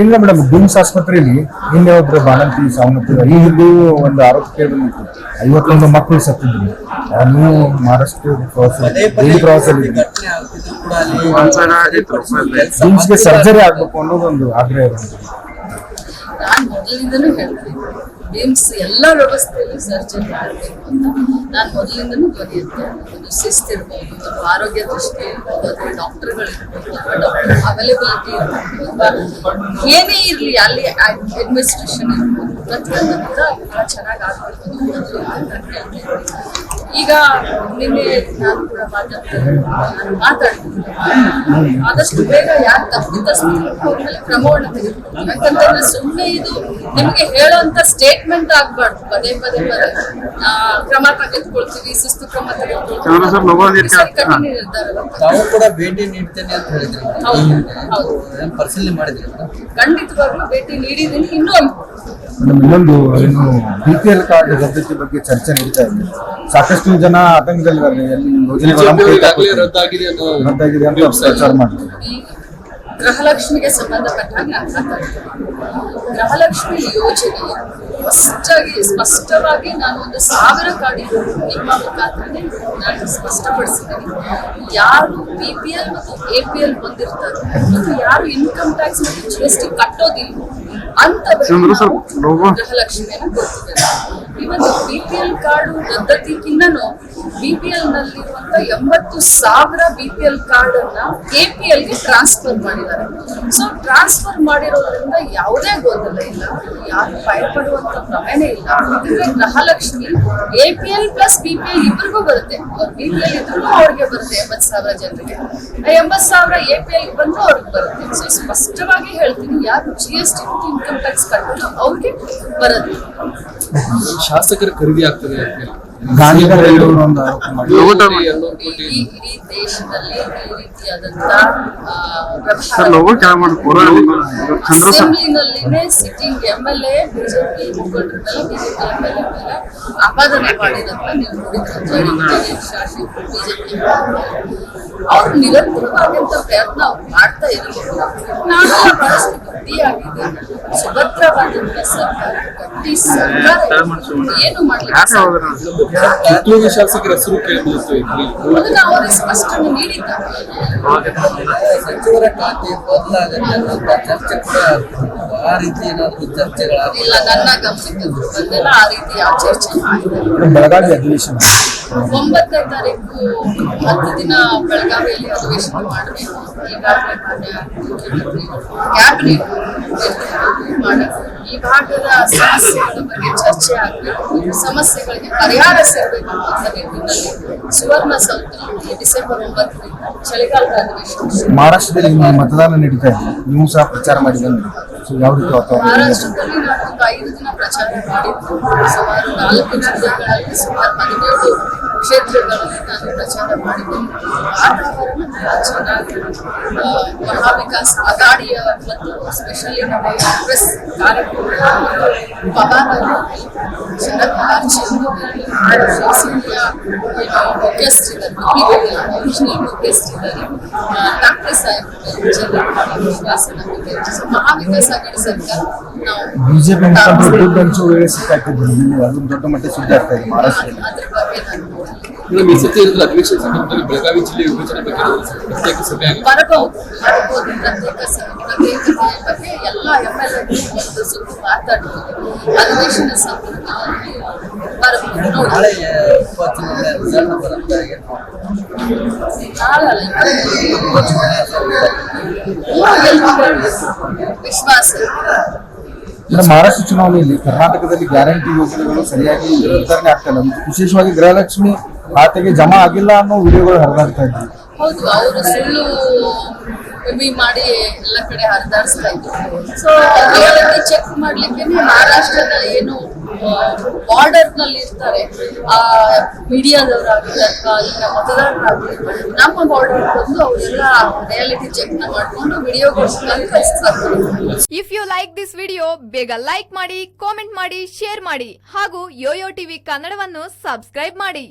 ಇಲ್ಲ madam BIMS ಆಸ್ಪತ್ರೆಯಲ್ಲಿ ನಿನ್ನೆ ಒಬ್ರು ಬಾಣಂತಿ ಸಾವನ್ನಪ್ಪಿದ್ರು ಈಗಿದ್ದು ಒಂದು ಆರೋಗ್ಯ ಕೇಳಿ ಬಂದಿತ್ತು ಐವತ್ತೊಂದು ಮಕ್ಕಳು ಸತ್ತಿದ್ರು. ಅವನು ಮಹಾರಾಷ್ಟ್ರ ಪ್ರವಾಸ ಪ್ರವಾಸದಲ್ಲಿ ಬಿಮ್ಸ್ಗೆ ಸರ್ಜರಿ ಆಗ್ಬೇಕು ಅನ್ನೋದೊಂದು ಆಗ್ರಹ ನಾನು ಹೇಳ್ತೀನಿ. ಏಮ್ಸ್ ಎಲ್ಲ ವ್ಯವಸ್ಥೆಯಲ್ಲಿ ಸರ್ಜನ್ ಮಾಡಬೇಕು ಅಂತ. ನಾನು ಮೊದಲಿಂದನೂ ಬರೆಯುತ್ತೆ. ಒಂದು ಶಿಸ್ತಿರ್ಬೋದು ಅಥವಾ ಆರೋಗ್ಯ ದೃಷ್ಟಿ ಇರ್ಬೋದು, ಅಥವಾ ಡಾಕ್ಟರ್ಗಳಿರ್ಬೋದು ಅಥವಾ ಡಾಕ್ಟರ್ ಅವೈಲೇಬಿಲಿಟಿ ಇರ್ಬೋದು, ಅಥವಾ ಏನೇ ಇರಲಿ, ಅಲ್ಲಿ ಅಡ್ಮಿನಿಸ್ಟ್ರೇಷನ್ ಇರ್ಬೋದು. ಪ್ರತಿಯೊಂದು ಕೂಡ ಚೆನ್ನಾಗಿ ಆಗಬೇಕು ಅಂತ ಹೇಳ್ತೀನಿ. ಈಗ ನಿನ್ನೆ ನಾನು ಕೂಡ ಮಾತಾಡ್ತೀನಿ ಮಾತಾಡ್ತೀನಿ. ಆದಷ್ಟು ಬೇಗ ಯಾರು ತಪ್ಪಿತಸ್ಥರು ಮೇಲೆ ಕ್ರಮವನ್ನು ತೆಗೆದುಕೊಂಡು ಯಾಕಂತಂದ್ರೆ ಸುಮ್ಮನೆ ಇದು ನಿಮಗೆ ಹೇಳೋಂತ ಸ್ಟೇಟ್ಮೆಂಟ್ ಆಗ್ಬಾರ್ದು. ಪದೇ ಪದೇ ಪದೇ ಆ, ಕ್ರಮ ತೆಗೆದುಕೊಳ್ತೀವಿ ಸುಸ್ತು ಕ್ರಮ ತೆಗೆದುಕೊಳ್ತೀವಿ. ತಾವು ಕೂಡ ಭೇಟಿ ನೀಡ್ತೇನೆ ಅಂತ ಹೇಳಿದ್ರಿ. ಹೌದು, ಪರಿಶೀಲನೆ ಮಾಡಿದ್ರಿ ಖಂಡಿತವಾಗ್ಲೂ ಭೇಟಿ ನೀಡಿದ್ದೀನಿ. ಇನ್ನೂ ಮೇಡಮ್, ಇನ್ನೊಂದು ಏನು ಬಿ ಪಿ ಎಲ್ ಕಾರ್ಡ್ ರದ್ದತಿ ಬಗ್ಗೆ ಚರ್ಚೆ ನಡೀತಾ ಇದೆ. ಸಾಕಷ್ಟು ಜನ ಆತಂಕದಲ್ಲಿದ್ದಾರೆ. ರದ್ದಾಗಿದೆ ಅಂತ ಪ್ರಚಾರ ಮಾಡ್ತಾರೆ ಗೃಹಲಕ್ಷ್ಮಿಗೆ ಸಂಬಂಧಪಟ್ಟ ಹಾಗೆ ಗೃಹಲಕ್ಷ್ಮಿ ಯೋಜನೆ ಸ್ಪಷ್ಟಾಗಿ ಸ್ಪಷ್ಟವಾಗಿ ನಾನು ಒಂದು ಸಾವಿರ ಕಾರ್ಡಿನ ನಿಮ್ಮ ಮುಖಾಂತರನೇ ನಾನು ಸ್ಪಷ್ಟಪಡಿಸಿದ್ದೀನಿ. ಯಾರು ಬಿ ಪಿ ಎಲ್ ಮತ್ತು ಎ ಪಿ ಎಲ್ ಹೊಂದಿರ್ತಾರೋ ಮತ್ತು ಯಾರು ಇನ್ಕಮ್ ಟ್ಯಾಕ್ಸ್ ಮತ್ತು ಜಿ ಎಸ್ ಟಿ ಕಟ್ಟೋದಿಲ್ಲ ಅಂತ ಗೃಹಲಕ್ಷ್ಮಿಯನ್ನು ಕೊಡ್ತಿದ್ದೇವೆ ಇವತ್ತು ಬಿ ಪಿ ಎಲ್ ಕಾರ್ಡು ರದ್ದತಿಗಿನ್ನೂ ಬಿ ಪಿ ಎಲ್ ನಲ್ಲಿರುವಂತ ಎಂಬತ್ತು ಸಾವಿರ ಬಿ ಪಿ ಎಲ್ ಕಾರ್ಡ್ ಅನ್ನ ಎ ಪಿ ಎಲ್ಗೆ ಟ್ರಾನ್ಸ್ಫರ್ ಮಾಡಿದ್ದಾರೆ. ಸೊ ಟ್ರಾನ್ಸ್ಫರ್ ಮಾಡಿರೋದ್ರಿಂದ ಯಾವುದೇ ಗೊಂದಲ ಇಲ್ಲ. ಯಾರು ಭಯಪಡುವಂತ ಪ್ರಮೇಯನೇ ಇಲ್ಲ. ಯಾಕಂದ್ರೆ Gruhalakshmi A P L plus B P L ಇಬ್ಬರಿಗೂ ಬರುತ್ತೆ. ಅವ್ರ ಬಿ ಪಿ ಎಲ್ ಇದ್ರೂ ಅವ್ರಿಗೆ ಬರುತ್ತೆ ಎಂಬತ್ತು ಸಾವಿರ ಜನರಿಗೆ. ಎಂಬತ್ತು ಸಾವಿರ ಎ ಪಿ ಎಲ್ ಬಂದ್ರು ಅವ್ರಿಗೆ ಬರುತ್ತೆ. ಸೊ ಸ್ಪಷ್ಟವಾಗಿ ಹೇಳ್ತೀನಿ, ಯಾರು G S T income tax ಕಟ್ಟಿದ್ರು ಅವ್ರಿಗೆ ಬರುತ್ತೆ ಶಾಸಕರ ಖರೀದಿ ಆಗ್ತದೆ ಅಂತ. ಗಾಂಧಿನಗರ ಒಂದು ಆರೋಪ ಮಾಡಿ sitting M L A BJP ಮುಖಂಡರ ಮೇಲೆ ಬಿಜೆಪಿ ಎಂ ಎಲ್ ಎ ಮೇಲೆ ಆಪಾದನೆ ಮಾಡಿದಂತ ನೀವು ನೋಡಿದ್ರೆ ಶಾಸಕರು ಬಿಜೆಪಿ ಅವ್ರು ನಿರಂತರವಾದಂತ ಪ್ರಯತ್ನ ಅವ್ರು ಮಾಡ್ತಾ ಇರಬೇಕು ನಾನು ಬಹಳಷ್ಟು ಗಟ್ಟಿಯಾಗಿದೆ. ಸುಭದ್ರವಾದಂತ ಸರ್ಕಾರ ಗಟ್ಟಿ ಸರ್ಕಾರ ಏನು ಮಾಡ್ಲಿಕ್ಕೆ ಕಿತ್ತೂರು ಶಾಸಕರ ಹೆಸರು ಕೇಳಬಹುದು ಸಚಿವರ ಖಾತೆ ಬದಲಾಗತ್ತೆ ಅನ್ನೋಂಥ ಚರ್ಚೆ ಕೂಡ ಆ ರೀತಿ ಏನಾದ್ರು ಚರ್ಚೆಗಳಾಗ ಇಲ್ಲ ನನ್ನ ಗಮನಕ್ಕೆ ಬಂದಿಲ್ಲ ಆ ರೀತಿ ಯಾವ ಚರ್ಚೆ ಬೆಳಗಾವಿ ಅಧಿವೇಶನ. ಒಂಬತ್ತನೇ ತಾರೀಕು ಹತ್ತು ದಿನ ಬೆಳಗಾವಿಯಲ್ಲಿ ಅಧಿವೇಶನ ಮಾಡಬೇಕು. ಈಗಾಗಲೇ ಮಾನ್ಯ ಮುಖ್ಯಮಂತ್ರಿ ಕ್ಯಾಬಿನೆಟ್ ಮಾಡಿ ಈ ಭಾಗದ ಸಮಸ್ಯೆಗಳ ಬಗ್ಗೆ ಚರ್ಚೆ ಆಗಬೇಕು ಸಮಸ್ಯೆಗಳಿಗೆ ಪರಿಹಾರ ಸಿಗಬೇಕು ಅಂತ ನಿಟ್ಟಿನಲ್ಲಿ ಸುವರ್ಣ ಸೌಧದಲ್ಲಿ ಡಿಸೆಂಬರ್ ಒಂಬತ್ತರಿಂದ ಚಳಿಗಾಲದ ಅಧಿವೇಶನ ಮಹಾರಾಷ್ಟ್ರದಲ್ಲಿ ಇಂದು ಮತದಾನ ನಡೀತಾ ಇದೆ. ನೀವು ಸಹ ಪ್ರಚಾರ ಮಾಡಿ ಬಂದ್ರಿ ಸೊ ಯಾವ ರೀತಿ ಮಹಾರಾಷ್ಟ್ರದಲ್ಲಿ ನಾನು ಒಂದು ಐದು ದಿನ ಪ್ರಚಾರ ಮಾಡಿದ್ದು ಸುಮಾರು ನಾಲ್ಕು ಜಿಲ್ಲೆಗಳಲ್ಲಿ ಸುಮಾರು ಹದಿನೇಳು ಕ್ಷೇತ್ರಗಳಲ್ಲಿ ನಾನು ಪ್ರಚಾರ ಮಾಡಿದ್ದೇನೆ ವಾತಾವರಣ ಬಹಳ ಚೆನ್ನಾಗಿ ಆ, ಮಹಾವಿಕಾಸ್ ಅಗಾಡಿಯ ಮತ್ತು ಸ್ಪೆಷಲಿ ನಮ್ಮ ಕಾಂಗ್ರೆಸ್ ಕಾರ್ಯಕ್ರಮ ಪವಾರ್ ಅವರು ಶರದ್ ಪವಾರ್ ಶಿವಸೇನೆಯ ಮುಖ್ಯಸ್ಥರಿದ್ದಾರೆ ಒರಿಜಿನಲ್ ಮುಖ್ಯಸ್ಥರಿದ್ದಾರೆ ಠಾಕ್ರೆ ಸಾಹೇಬ್ ವಿಶ್ವಾಸ ನಂಬಿಕೆ ಸೊ ಮಹಾವಿಕಾಸ್ ಅಗಾಡಿ ಸರ್ಕಾರ ನಾವು ಬಿಜೆಪಿ ಮುಖಂಡರು ದುಡ್ಡು ಹಂಚುವ ವೇಳೆ ಸಿಕ್ಕಾಕಿದ್ರು ನೀವು ಅದೊಂದು ದೊಡ್ಡ ಮಟ್ಟಿಗೆ ಸುದ್ದಿ ಆಗ್ತಾ ಇದೆ ಮಹಾರಾಷ್ಟ್ರದಲ್ಲಿ ಅದ್ರ ಬಗ್ಗೆ ನಾನು ನೋಡಿಲ್ಲ. ಮೇಡಮ್, ಈ ಸತಿ ಇರೋದ್ರ ಅಧಿವೇಶನ ಸಂದರ್ಭದಲ್ಲಿ ಬೆಳಗಾವಿ ಜಿಲ್ಲೆ ವಿಭಜನೆ ಬಗ್ಗೆ ಏನಾದ್ರು ಪ್ರತ್ಯೇಕ ಸಭೆ ಆಗಿದೆ ಬರಬಹುದು ಬರಬಹುದು ಪ್ರತ್ಯೇಕ ಸ- ಪ್ರತ್ಯೇಕತೆಯ ಬಗ್ಗೆ ಎಲ್ಲ ಎಂ ಎಲ್ ಒಂದು ಸುತ್ತು ಮಾತಾಡಬಹುದು ಅಧಿವೇಶನ ಸಂದರ್ಭದಲ್ಲಿ ಬರಬಹುದು ನೋಡಿ ನಾಳೆ ಉಪಚುನಾವಣೆ ರಿಸಲ್ಟ್ ಬರುತ್ತೆ ಏನು ನಾಳೆ ಅಲ್ಲ, ಇವತ್ತು ವಿಶ್ವಾಸ ಮಹಾರಾಷ್ಟ್ರ ಚುನಾವಣೆಯಲ್ಲಿ ಕರ್ನಾಟಕದಲ್ಲಿ ಗ್ಯಾರಂಟಿ ಯೋಜನೆಗಳು ಸರಿಯಾಗಿ ವಿತರಣೆ ಆಗ್ತಾ ಇಲ್ಲ. ವಿಶೇಷವಾಗಿ ಗೃಹಲಕ್ಷ್ಮಿ ಖಾತೆಗೆ ಜಮಾ ಆಗಿಲ್ಲ ಅನ್ನೋ ವಿಡಿಯೋಗಳು ಹರಿದಾಡ್ತಾ ಸುಳ್ಳು ರಿವಿ ಮಾಡಿ ಎಲ್ಲ ಕಡೆ ಹರಿದಾಡಿಸ್ತಾ ಇದ್ರು ಸೊ ರಿಯಾಲಿಟಿ ಚೆಕ್ ಮಾಡ್ಲಿಕ್ಕೆ ಮಹಾರಾಷ್ಟ್ರದ ಏನು ಬಾರ್ಡರ್ನಲ್ಲಿ ಇರ್ತಾರೆ. ಆ, ಮೀಡಿಯಾದವರಾಗಲಿ ಅಥವಾ ಅಲ್ಲಿನ ಮತದಾರರಾಗಲಿ, ನಮ್ಮ ಬಾರ್ಡರ್ ಬಂದು ಅವರೆಲ್ಲ ರಿಯಾಲಿಟಿ ಚೆಕ್ನ ಮಾಡ್ಕೊಂಡು ವಿಡಿಯೋ ಕಳಿಸ್ತಾರೆ if you like this video ಬೇಗ ಲೈಕ್ ಮಾಡಿ ಕಾಮೆಂಟ್ ಮಾಡಿ ಶೇರ್ ಮಾಡಿ, ಹಾಗೂ ಯೋಯೋ ಟಿವಿ ಕನ್ನಡವನ್ನು ಸಬ್ಸ್ಕ್ರೈಬ್ ಮಾಡಿ.